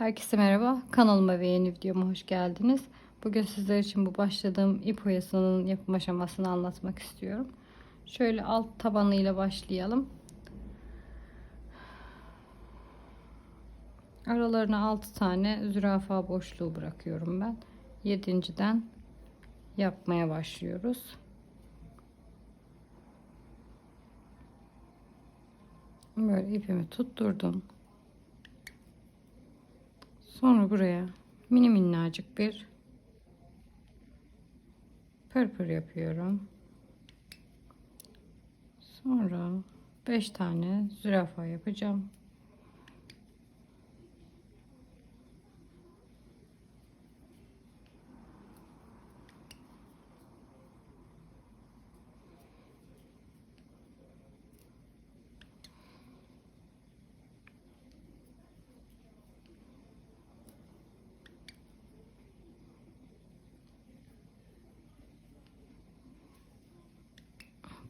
Herkese merhaba. Kanalıma ve yeni videoma hoş geldiniz. Bugün sizler için bu başladığım ip oyasının yapım aşamasını anlatmak istiyorum. Şöyle alt tabanıyla başlayalım. Aralarına 6 tane zürafa boşluğu bırakıyorum ben. 7.den yapmaya başlıyoruz. Böyle ipimi tutturdum. Sonra buraya mini minnacık bir pırpır yapıyorum. Sonra 5 tane zürafa yapacağım.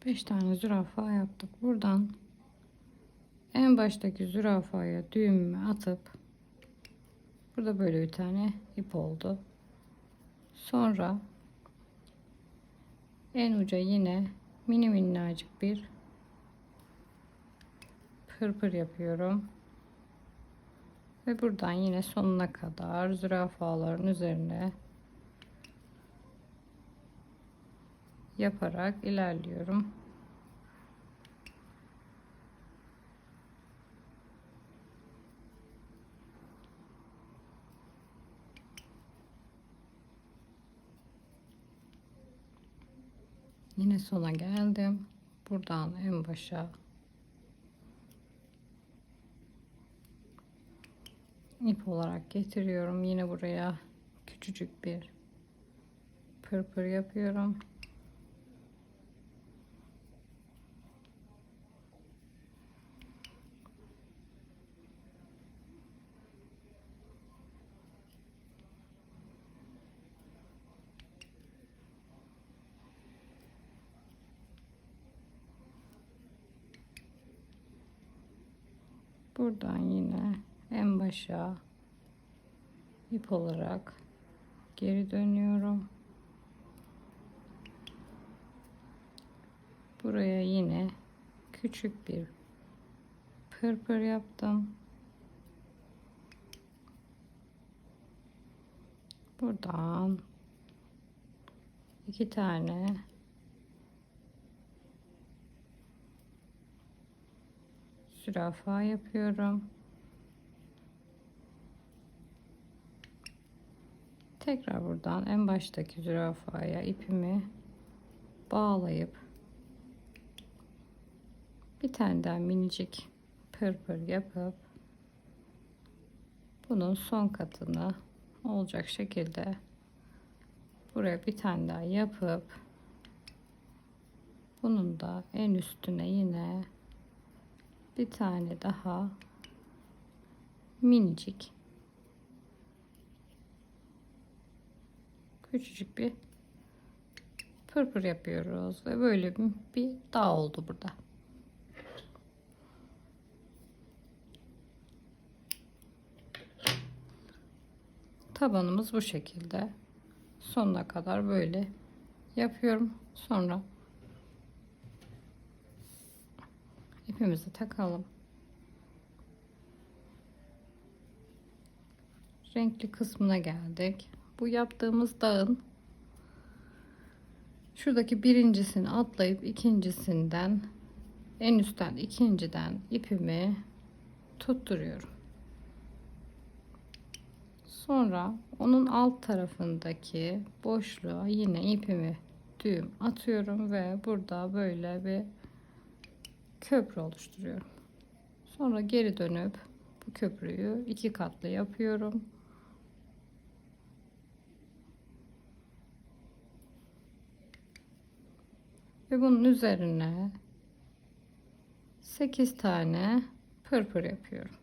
Beş tane zürafa yaptık. Buradan en baştaki zürafaya düğümümü atıp burada böyle bir tane ip oldu. Sonra en uca yine mini minnacık bir pırpır yapıyorum. Ve buradan yine sonuna kadar zürafaların üzerine yaparak ilerliyorum. Yine sona geldim. Buradan en başa ip olarak getiriyorum. Yine buraya küçücük bir pırpır yapıyorum. Buradan yine en başa ip olarak geri dönüyorum. Buraya yine küçük bir pırpır yaptım. Buradan iki tane zürafa yapıyorum. Tekrar buradan en baştaki zürafaya ipimi bağlayıp bir tane daha minicik pırpır yapıp bunun son katını olacak şekilde buraya bir tane daha yapıp bunun da en üstüne yine bir tane daha minicik küçücük bir pırpır yapıyoruz ve böyle bir, dağ oldu burada. Tabanımız bu şekilde. Sonuna kadar böyle yapıyorum. Sonra ipimizi takalım. Renkli kısmına geldik. Bu yaptığımız dağın şuradaki birincisini atlayıp ikincisinden en üstten ikinciden ipimi tutturuyorum. Sonra onun alt tarafındaki boşluğa yine ipimi düğüm atıyorum ve burada böyle bir köprü oluşturuyorum. Sonra geri dönüp bu köprüyü iki katlı yapıyorum. Ve bunun üzerine 8 tane pırpır yapıyorum.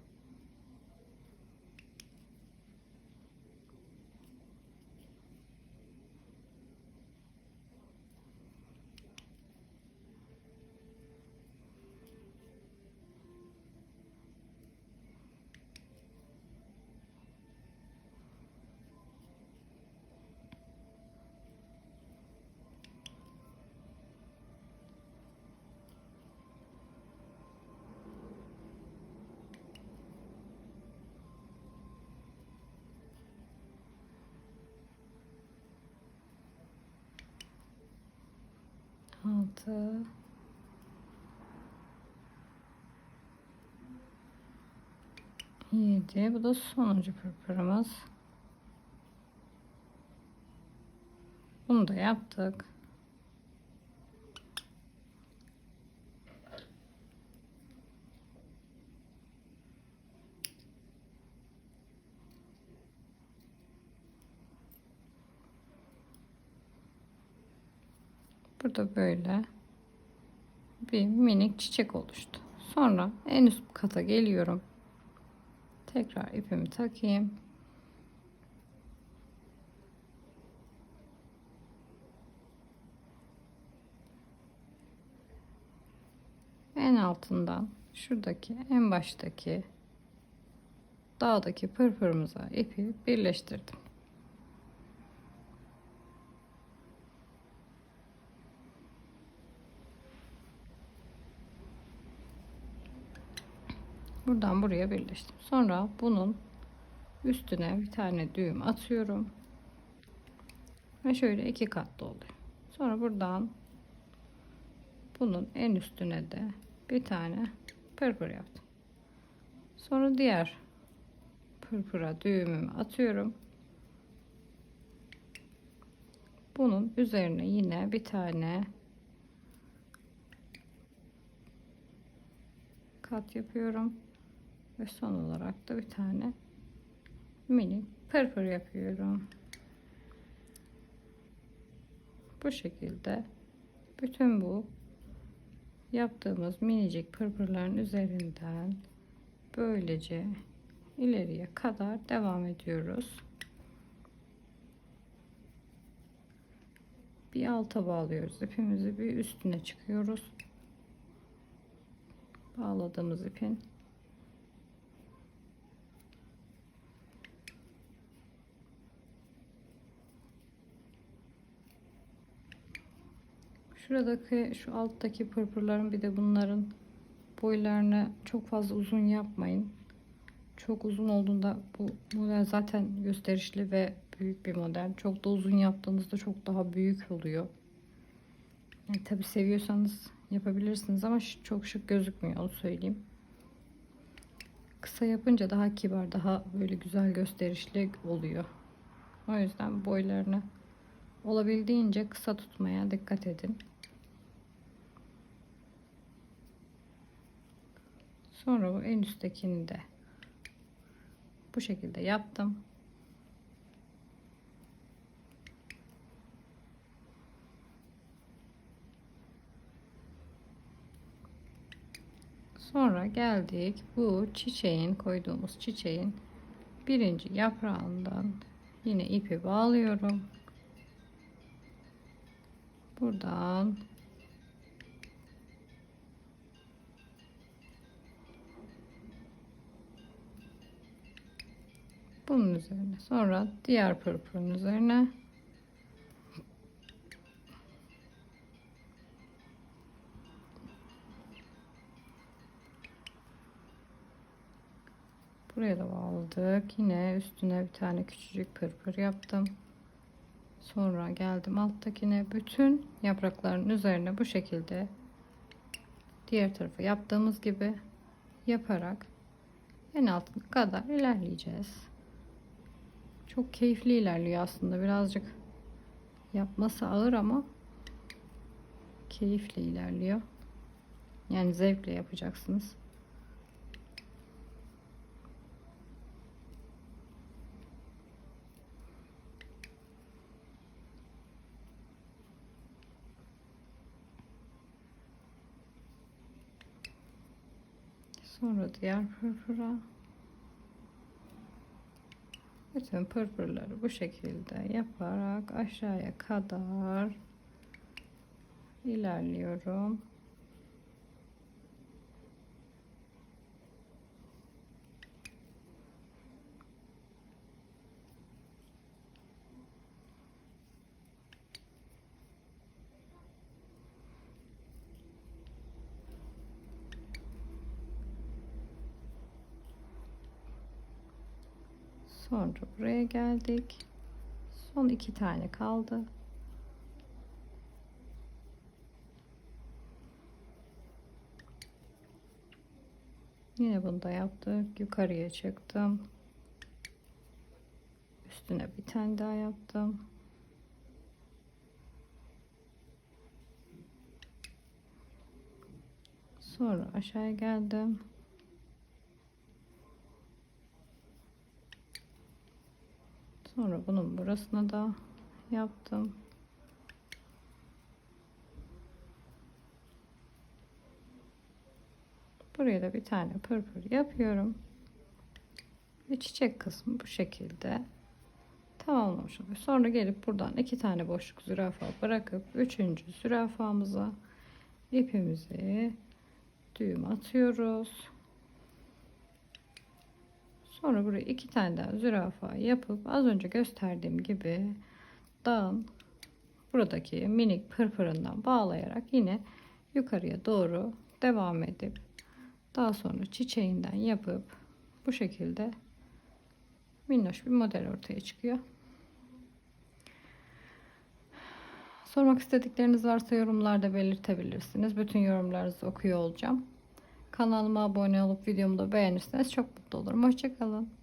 6 7 bu da sonuncu pırpırımız. Bunu da yaptık Burada böyle bir minik çiçek oluştu. Sonra en üst kata geliyorum. Tekrar ipimi takayım. En altından şuradaki en baştaki dağdaki pırpırımıza ipi birleştirdim. Buradan buraya birleştim. Sonra bunun üstüne bir tane düğüm atıyorum. Ve şöyle iki katlı oluyor. Sonra buradan bunun en üstüne de bir tane pırpır yaptım. Sonra diğer pırpıra düğümümü atıyorum. Bunun üzerine yine bir tane kat yapıyorum. Ve son olarak da bir tane mini pırpır yapıyorum. Bu şekilde bütün bu yaptığımız minicik pırpırların üzerinden böylece ileriye kadar devam ediyoruz. Bir alta bağlıyoruz ipimizi bir üstüne çıkıyoruz. Bağladığımız ipin Şuradaki şu alttaki pırpırların bir de bunların boylarını çok fazla uzun yapmayın. Çok uzun olduğunda bu model zaten gösterişli ve büyük bir model. Çok da uzun yaptığınızda çok daha büyük oluyor. Yani tabi seviyorsanız yapabilirsiniz ama çok şık gözükmüyor onu söyleyeyim. Kısa yapınca daha kibar, daha böyle güzel gösterişli oluyor. O yüzden boylarını olabildiğince kısa tutmaya dikkat edin. Sonra bu en üsttekini de bu şekilde yaptım. Sonra geldik bu çiçeğin koyduğumuz çiçeğin birinci yaprağından yine ipi bağlıyorum. Buradan bunun üzerine. Sonra diğer pırpırın üzerine. Buraya da bağladık yine üstüne bir tane küçücük pırpır yaptım. Sonra geldim alttakine. Bütün yaprakların üzerine bu şekilde diğer tarafı yaptığımız gibi yaparak en altına kadar ilerleyeceğiz çok keyifli ilerliyor aslında. Birazcık yapması ağır ama keyifli ilerliyor. Yani zevkle yapacaksınız. Sonra diğer pırpıra bütün pırpırları bu şekilde yaparak aşağıya kadar ilerliyorum. Sonra buraya geldik. Son iki tane kaldı. Yine bunu da yaptık. Yukarıya çıktım. Üstüne bir tane daha yaptım. Sonra aşağıya geldim. Sonra bunun burasına da yaptım. Buraya da bir tane pırpır yapıyorum. Ve çiçek kısmı bu şekilde tamamlamış oluyor. Sonra gelip buradan iki tane boşluk zürafa bırakıp üçüncü zürafamıza ipimizi düğüm atıyoruz. Sonra buraya iki tane daha zürafa yapıp az önce gösterdiğim gibi dağın buradaki minik pırpırından bağlayarak yine yukarıya doğru devam edip daha sonra çiçeğinden yapıp bu şekilde minnoş bir model ortaya çıkıyor. Sormak istedikleriniz varsa yorumlarda belirtebilirsiniz. Bütün yorumlarınızı okuyor olacağım. Kanalıma abone olup videomu da beğenirseniz çok mutlu olurum. Hoşçakalın.